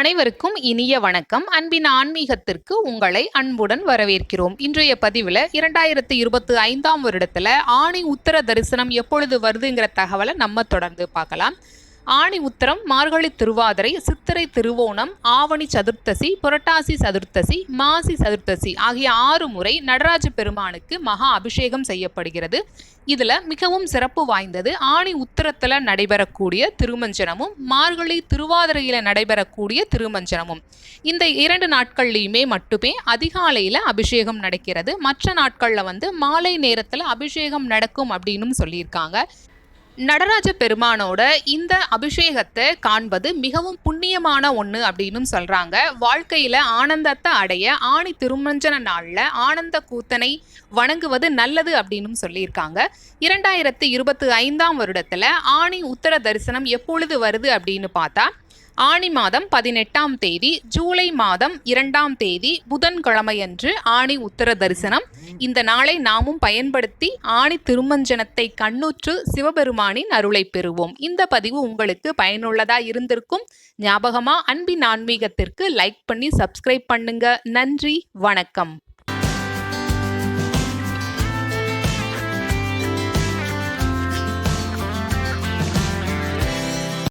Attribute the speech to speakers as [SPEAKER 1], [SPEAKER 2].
[SPEAKER 1] அனைவருக்கும் இனிய வணக்கம். அன்பின் ஆன்மீகத்திற்கு உங்களை அன்புடன் வரவேற்கிறோம். இன்றைய பதிவில் இரண்டாயிரத்தி இருபத்தி ஐந்தாம் வருடத்தில் ஆணி உத்தர தரிசனம் எப்பொழுது வருதுங்கிற தகவலை நம்ம தொடர்ந்து பார்க்கலாம். ஆணி உத்தரம் மார்கழி திருவாதிரை சித்திரை திருவோணம் ஆவணி சதுர்த்தசி புரட்டாசி சதுர்த்தசி மாசி சதுர்த்தசி ஆகிய ஆறு முறை நடராஜ பெருமானுக்கு மகா அபிஷேகம் செய்யப்படுகிறது. இதில் மிகவும் சிறப்பு வாய்ந்தது ஆணி உத்தரத்தில் நடைபெறக்கூடிய திருமஞ்சனமும் மார்கழி திருவாதிரையில் நடைபெறக்கூடிய திருமஞ்சனமும். இந்த இரண்டு நாட்கள்லையுமே மட்டுமே அதிகாலையில் அபிஷேகம் நடக்கிறது. மற்ற நாட்களில் வந்து மாலை நேரத்தில் அபிஷேகம் நடக்கும் அப்படின்னு சொல்லியிருக்காங்க. நடராஜ பெருமானோட இந்த அபிஷேகத்தை காண்பது மிகவும் புண்ணியமான ஒன்று அப்படின்னு சொல்கிறாங்க வாழ்க்கையில் ஆனந்தத்தை அடைய ஆணி திருமஞ்சன நாளில் ஆனந்த கூத்தனை வணங்குவது நல்லது அப்படின்னு சொல்லியிருக்காங்க. இரண்டாயிரத்தி இருபத்தி ஐந்தாம் வருடத்தில் ஆணி உத்தர தரிசனம் எப்பொழுது வருது அப்படின்னு பார்த்தா ஆணி மாதம் பதினெட்டாம் தேதி ஜூலை மாதம் இரண்டாம் தேதி புதன்கிழமையன்று ஆணி உத்தர தரிசனம். இந்த நாளை நாமும் பயன்படுத்தி ஆணி திருமஞ்சனத்தை கண்ணுற்று சிவபெருமானின் அருளை பெறுவோம். இந்த பதிவு உங்களுக்கு பயனுள்ளதா இருந்திருக்கும். ஞாபகமா அன்பின் ஆன்மீகத்திற்கு லைக் பண்ணி சப்ஸ்கிரைப் பண்ணுங்க. நன்றி வணக்கம்.